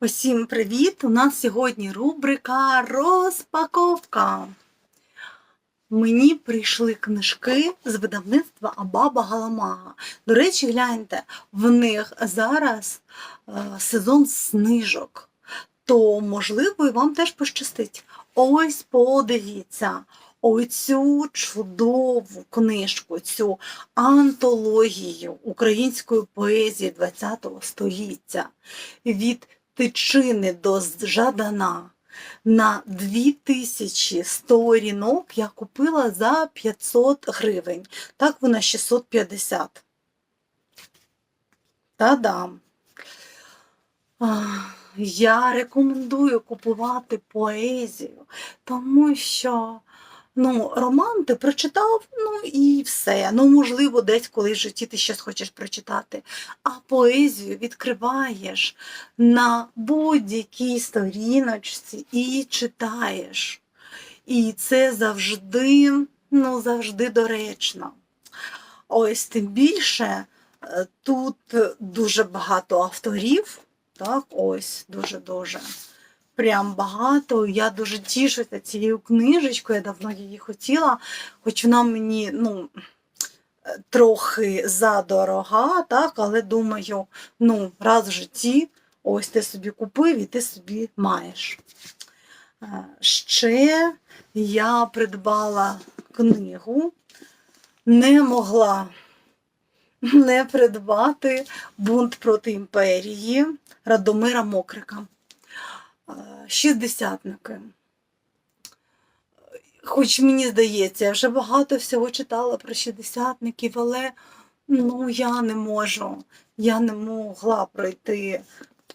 Усім привіт! У нас сьогодні рубрика Розпаковка. Мені прийшли книжки з видавництва Абаба Галамага. До речі, гляньте, в них зараз е, сезон знижок. То, можливо, і вам теж пощастить. Ось подивіться. Оцю чудову книжку, цю антологію української поезії ХХ століття від Тичини до Жадана на 2000 сторінок я купила за 500 гривень. Так вона 650. Та-дам! Я рекомендую купувати поезію, тому що ну, роман ти прочитав, ну і все. Ну, можливо, десь колись в житті ти щось хочеш прочитати. А поезію відкриваєш на будь-якій сторіночці і читаєш. І це завжди, ну, завжди доречно. Ось тим більше е, тут дуже багато авторів. Так, ось дуже-дуже. Прям багато. Я дуже тішуся цією книжечкою, я давно її хотіла, хоч вона мені ну, трохи задорога, так, але думаю, ну, раз в житті, ось ти собі купив і ти собі маєш. Е, Ще я придбала книгу, не могла не придбати бунт проти імперії Радомира Мокрика. Шістдесятники. Хоч мені здається, я вже багато всього читала про шістдесятників, але ну, я не можу. Я не могла пройти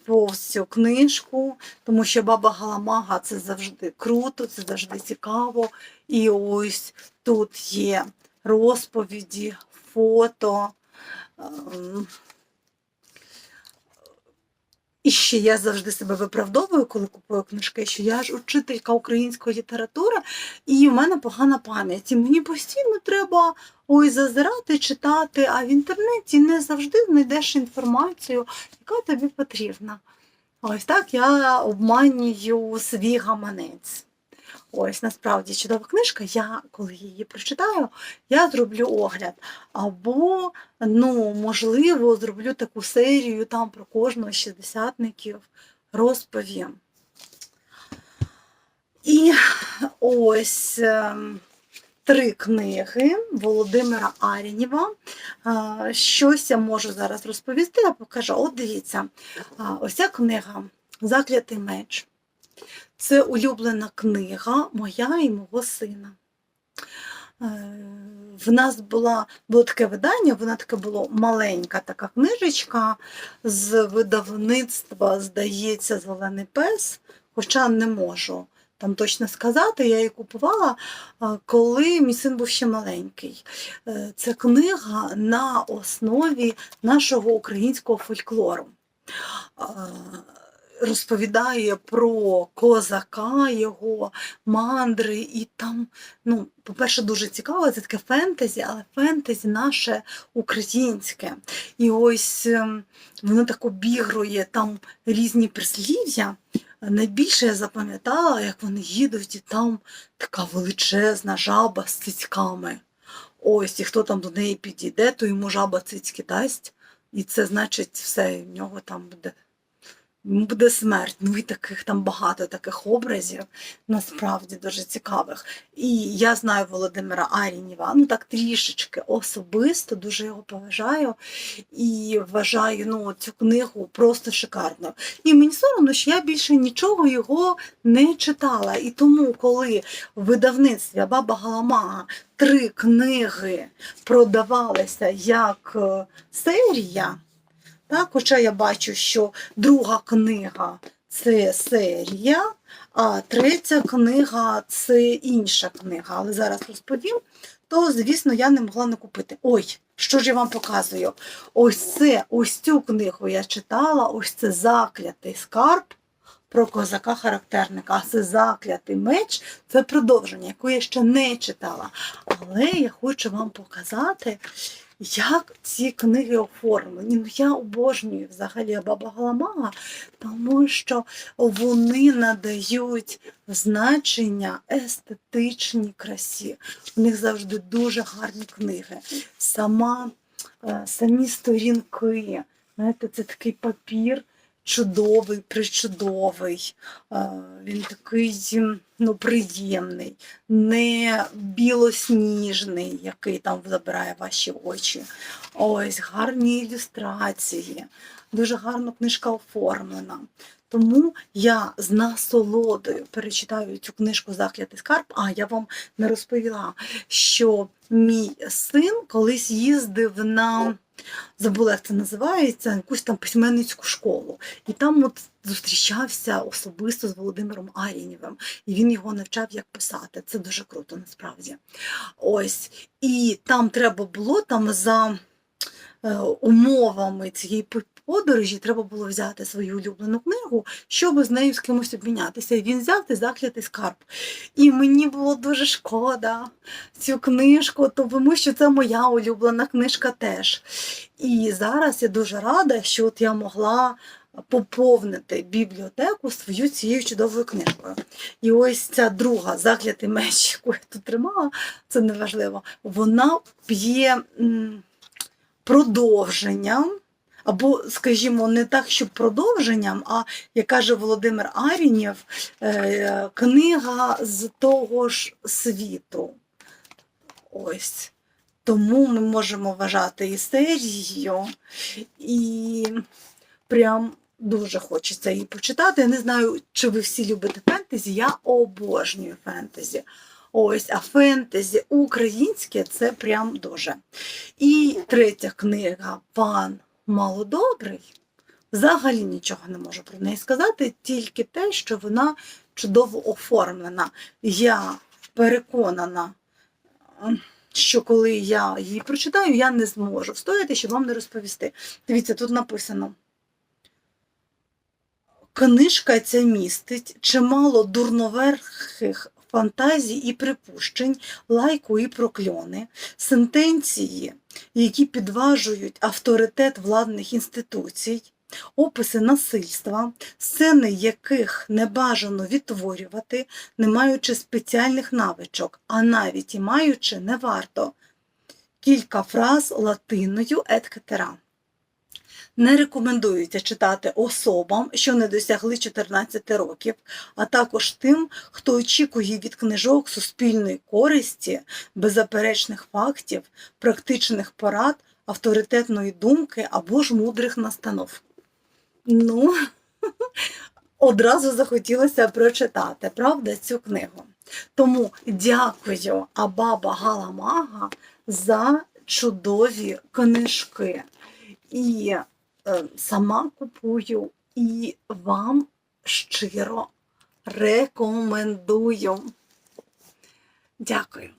повз цю книжку, тому що баба Галамага це завжди круто, це завжди цікаво. І ось тут є розповіді, фото. І ще я завжди себе виправдовую, коли купую книжки, що я ж учителька української літератури, і в мене погана пам'ять. І мені постійно треба ой зазирати, читати, а в інтернеті не завжди знайдеш інформацію, яка тобі потрібна. Ось так я обманюю свій гаманець. Ось насправді чудова книжка. Я, коли її прочитаю, я зроблю огляд. Або, ну, можливо, зроблю таку серію там про кожного з шістдесятників розповім. І ось ем, три книги Володимира Арінєва. Е, Щось я можу зараз розповісти, я покажу. От дивіться, а, ось ця книга Заклятий меч. Це улюблена книга моя і мого сина. Е, В нас була, було таке видання, вона таке було маленька така книжечка з видавництва, здається, Зелений пес, хоча не можу там точно сказати, я її купувала, е, коли мій син був ще маленький. Е, Це книга на основі нашого українського фольклору. Розповідає про козака, його мандри, і там, ну, по-перше, дуже цікаво, це таке фентезі, але фентезі наше українське. І ось ем, воно так обігрує там різні прислів'я. Найбільше я запам'ятала, як вони їдуть, і там така величезна жаба з цицьками. Ось, і хто там до неї підійде, то йому жаба цицьки дасть. І це значить все, в нього там буде буде смерть. Ну і таких там багато таких образів, насправді дуже цікавих. І я знаю Володимира Арінєва, ну так трішечки особисто, дуже його поважаю і вважаю ну, цю книгу просто шикарною. І мені соромно, що я більше нічого його не читала. І тому, коли в видавництві Баба Галамага три книги продавалися як е, серія, так, хоча я бачу, що друга книга це серія, а третя книга це інша книга. Але зараз розповім, то, звісно, я не могла не купити. Ой, що ж я вам показую? Ось це, ось цю книгу я читала, ось це заклятий скарб про козака-характерника, а це заклятий меч, це продовження, яку я ще не читала. Але я хочу вам показати, як ці книги оформлені. Ну, я обожнюю взагалі Баба Галамага, тому що вони надають значення естетичній красі. У них завжди дуже гарні книги. Сама, е, самі сторінки, знаєте, це такий папір чудовий, причудовий. Він такий ну, приємний, не білосніжний, який там забирає ваші очі. Ось гарні ілюстрації, дуже гарно книжка оформлена. Тому я з насолодою перечитаю цю книжку Заклятий скарб. А я вам не розповіла, що мій син колись їздив на забула, як це називається, якусь там письменницьку школу. І там от зустрічався особисто з Володимиром Арінєвим, і він його навчав, як писати. Це дуже круто насправді. Ось. І там треба було там за е, умовами цієї подорожі треба було взяти свою улюблену книгу, щоб з нею з кимось обмінятися. І він взяв цей заклятий скарб. І мені було дуже шкода цю книжку, тому що це моя улюблена книжка теж. І зараз я дуже рада, що от я могла поповнити бібліотеку свою цією чудовою книжкою. І ось ця друга заклятий меч, яку я тут тримала, це неважливо, вона є продовженням. Або, скажімо, не так, щоб продовженням, а як каже Володимир Арінєв, е, книга з того ж світу. Ось. Тому ми можемо вважати і серією, і прям дуже хочеться її почитати. Я не знаю, чи ви всі любите фентезі. Я обожнюю фентезі. Ось, а фентезі українське це прям дуже. І третя книга Пан Малодобрий. Взагалі нічого не можу про неї сказати, тільки те, що вона чудово оформлена. Я переконана, ем, що коли я її прочитаю, я не зможу встояти, щоб вам не розповісти. Дивіться, тут написано. Книжка ця містить чимало дурноверхих фантазій і припущень, лайку і прокльони, сентенції, які підважують авторитет владних інституцій, описи насильства, сцени яких не бажано відтворювати, не маючи спеціальних навичок, а навіть і маючи не варто. Кілька фраз латиною еткетера. Не рекомендується читати особам, що не досягли 14 років, а також тим, хто очікує від книжок суспільної користі, беззаперечних фактів, практичних порад, авторитетної думки або ж мудрих настанов. Ну, одразу захотілося прочитати, правда, цю книгу. Тому дякую Абаба Галамага за чудові книжки. І сама купую і вам щиро рекомендую. Дякую.